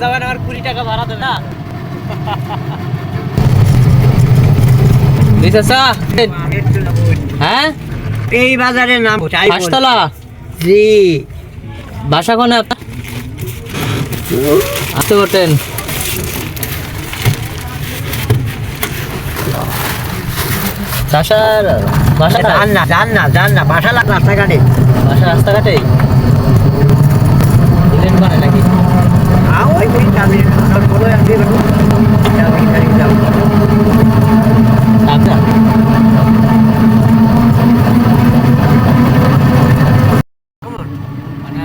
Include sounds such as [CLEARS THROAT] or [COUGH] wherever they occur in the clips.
যাবেন আমার কুড়ি টাকা ভাড়া দেবে। না হ্যাঁ? এই বাজারের নাম হাসতলা জি। বাসা কোনে আসতে পারতেন। চাষার বাসা যান না যান না যান না বাসা লাগ রাস্তাঘাটে বাসা রাস্তাঘাটে? নাকি? আচ্ছা মানে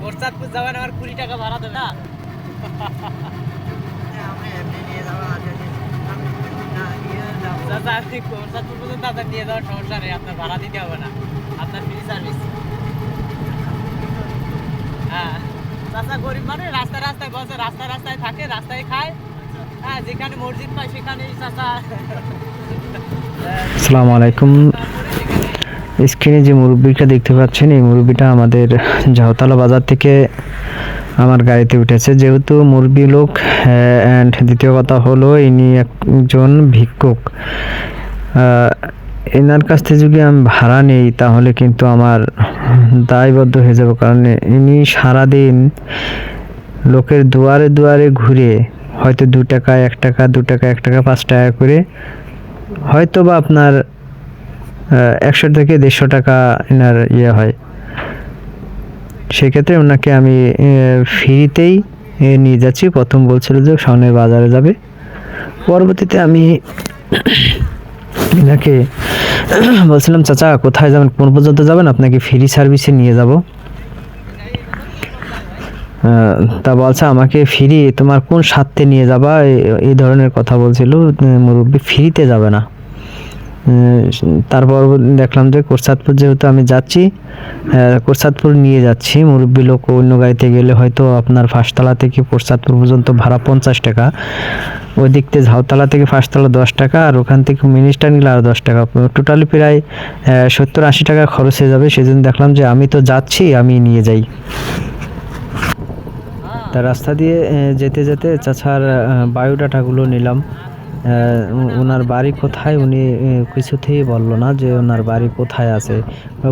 কোরসাদপুর যাবেন আমার কুড়ি টাকা ভাড়া দেবে না। চাচা আপনি কোরসাদপুর পর্যন্ত আপনার নিয়ে যাওয়ার সমস্যা না আপনার ফ্রি সার্ভিস হ্যাঁ চাচা গরিব মানে রাস্তায় রাস্তায় বসে রাস্তায় রাস্তায় থাকে, রাস্তায় খায়। হ্যাঁ যেখানে মসজিদ পায় সেখানেই চাচা আসসালামু আলাইকুম। স্ক্রিনে যে মুরব্বিটা দেখতে পাচ্ছেন, এই মুরব্বিটা আমাদের ঝাউতলা বাজার থেকে আমার গাড়িতে উঠেছে। যেহেতু মুরব্বি লোক অ্যান্ড দ্বিতীয় কথা হলো ইনি একজন ভিক্ষুক। এনার কাছ থেকে যদি আমি ভাড়া নেই, তাহলে কিন্তু আমার দায়বদ্ধ হয়ে যাবে। কারণ ইনি সারাদিন লোকের দুয়ারে দুয়ারে ঘুরে হয়তো দু টাকা, এক টাকা, দু টাকা, এক টাকা, পাঁচ টাকা করে হয়তো বা আপনার একশো থেকে দেড়শো টাকা এনার ইয়ে হয়। সেক্ষেত্রে ওনাকে আমি ফ্রিতেই নিয়ে যাচ্ছি। প্রথম বলছিল যে সামনের বাজারে যাবে। পরবর্তীতে আমি [CLEARS THROAT] এনাকে [COUGHS] বলছিলাম, চাচা, কোথায় যাবেন? কোন পর্যন্ত যাবেন? আপনাকে ফ্রি সার্ভিসে নিয়ে যাব। তা বলছে, আমাকে ফ্রি তোমার কোন স্বার্থে নিয়ে যাবা? এই ধরনের কথা বলছিল। মুরব্বী, ফ্রিতে যাবে না। তারপর দেখলাম যে কোরসাদপুর যেহেতু আমি যাচ্ছি কোরসাদপুর নিয়ে যাচ্ছি। মুরব্বী লোক অন্য গাড়িতে গেলে হয়তো আপনার ফাঁসতলা থেকে কোরসাদপুর পর্যন্ত ভাড়া পঞ্চাশ টাকা। ওই দিক থেকে ঝাউতলা থেকে ফাঁসতলা দশ টাকা আর ওখান থেকে মিনিস্টার নিলে আরও দশ টাকা। টোটালি প্রায় সত্তর আশি টাকা খরচ হয়ে যাবে। সেজন্য দেখলাম যে আমি তো যাচ্ছি, আমি নিয়ে যাই। তা রাস্তা দিয়ে যেতে যেতে চাচার বায়োডাটাগুলো নিলাম। ওনার বাড়ি কোথায়? উনি কিছুতেই বলল না যে ওনার বাড়ি কোথায় আছে।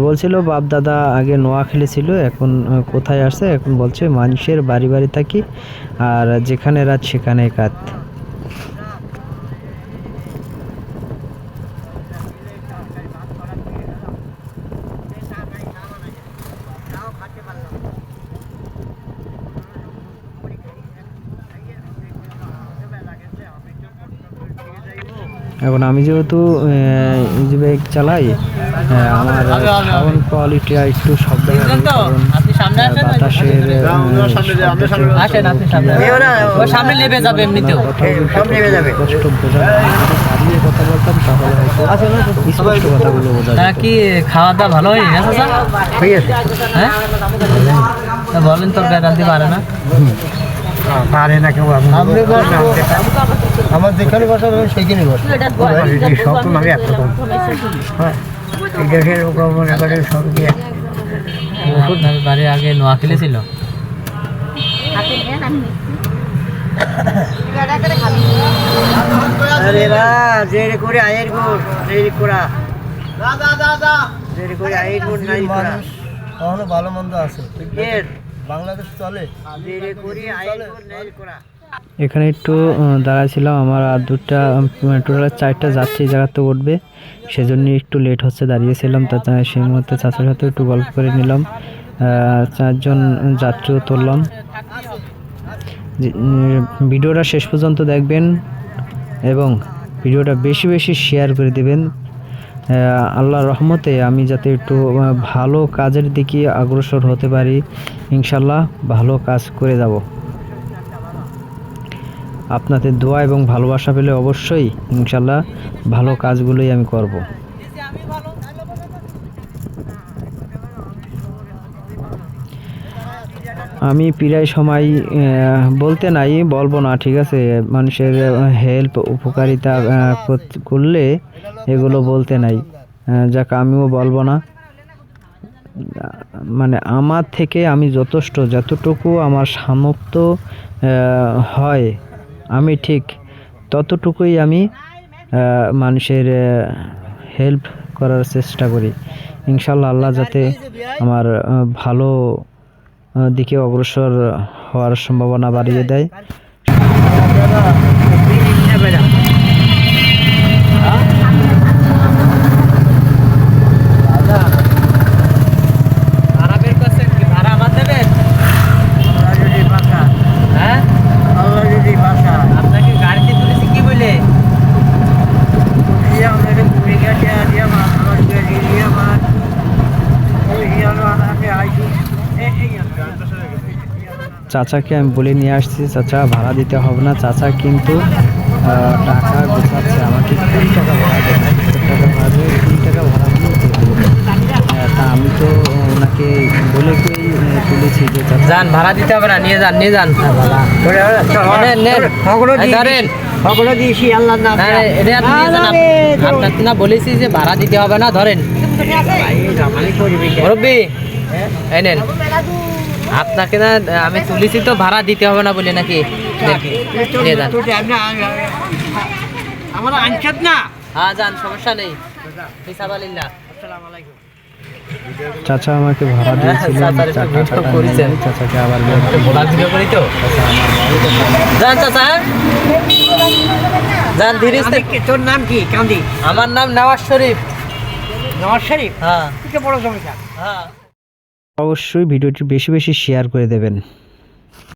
বলছিল, বাপ দাদা আগে নোয়াখালী ছিল, এখন কোথায় আসছে? এখন বলছে, মানুষের বাড়ি বাড়ি থাকি, আর যেখানে রাত সেখানে কাত। এখন আমি যেহেতু ইজি বাইক চালাই আমার। সাউন্ড কোয়ালিটিটা একটু শব্দ বাতাসের আহ, শব্দটা আসেন আপনি সামনে এও না, ও সামনে নেবে যাবে এমনিতেও। কথা এই, সব নেমে যাবে। কষ্ট বোঝা কথা বলতাম তাহলে হয়তো স্পষ্ট কথাগুলো বোঝা কি খাওয়া দাওয়া ভালো হয়ে গেছে স্যার? ঠিক আছে হ্যাঁ? বলেন তো রাঁধতে পারে না? পারে না কেউ আমি আমার যেখানে বসা সব হ্যাঁ মনে সব বাড়ি আগে আরে জেরে করে আয়ের জেরে আয়ের নাই ভালো মন্দ আছে বাংলাদেশ চলে। এখানে একটু দাঁড়াছিলাম আমার আর দুটা টোটাল চারটা যাত্রী জায়গাতে উঠবে সেজন্য একটু লেট হচ্ছে দাঁড়িয়েছিলাম তা তা- সেই মুহূর্তে চাচার সাথে একটু গল্প করে নিলাম চারজন যাত্রীও তুললাম। ভিডিওটা শেষ পর্যন্ত দেখবেন এবং ভিডিওটা বেশি বেশি শেয়ার করে দেবেন। আল্লাহর রহমতে আমি যাতে একটু ভালো কাজের দিকে অগ্রসর হতে পারি ইনশাল্লাহ ভালো কাজ করে যাব। আপনাদের দোয়া এবং ভালোবাসা পেলে অবশ্যই ইনশাল্লাহ ভালো কাজগুলোই আমি করব। আমি প্রায় সময় বলতে নাই, বলব না, ঠিক আছে? মানুষের হেল্প উপকারিতা কর- করলে এগুলো বলতে নাই। যাক, আমিও বলব না। মানে আমার থেকে আমি যথেষ্ট, যতটুকু আমার সামর্থ্য হয়, আমি ঠিক ততটুকুই আমি মানুষের হেল্প করার চেষ্টা করি। ইনশাল্লাহ আল্লাহ যাতে আমার ভালো দিকে অগ্রসর হওয়ার সম্ভাবনা বাড়িয়ে দেয় ভাড়া বের করছেন কি ভাড়া আমার দেবেন আল্লাহ যদি বাঁচা হ্যাঁ আল্লাহ যদি বাঁচা আপনাকে গাড়িতে তুলেছি কি বলে দিয়ে আমাকে ঘুরে গেছে দিয়ে আমার আমার গেছে দিয়ে আমার ওই হিয়ালো আমাকে আইছি এই এই চাচাকে আমি বলে নিয়ে আসছি চাচা ভাড়া দিতে হবে না। চাচা কিন্তু টাকা গোছাচ্ছে আমাকে কুড়ি টাকা ভাড়া দেবে। টাকা ভাড়া দেবে কুড়ি টাকা ভাড়া তো আমি তো ওনাকে বলে তুলেছি যে যান ভাড়া দিতে হবে না নিয়ে যান নিয়ে যান। ধরেন। হ্যাঁ, তো না বলেছি যে ভাড়া দিতে হবে না ধরেন। মুরব্বী এই নেন। আপনাকে না আমি তুলেছি তো ভাড়া দিতে হবে না বলে নাকি? আমার না? হ্যাঁ যান সমস্যা নেই। চাচা আমাকে ভাড়া দিয়েছিল আমি চাচার একটু টাকাটা ভিডিও করেছেন। নিয়ে চাচাকে আবার বের করে ভোলার ভিডিও করি তো যান চাচা। যান ধীরে তোর নাম কি? কান্দি। আমার নাম নওয়াজ শরীফ। নওয়াজ শরীফ? হ্যাঁ। বড় জমিদার? হ্যাঁ। অবশ্যই ভিডিওটি বেশি বেশি শেয়ার করে দেবেন।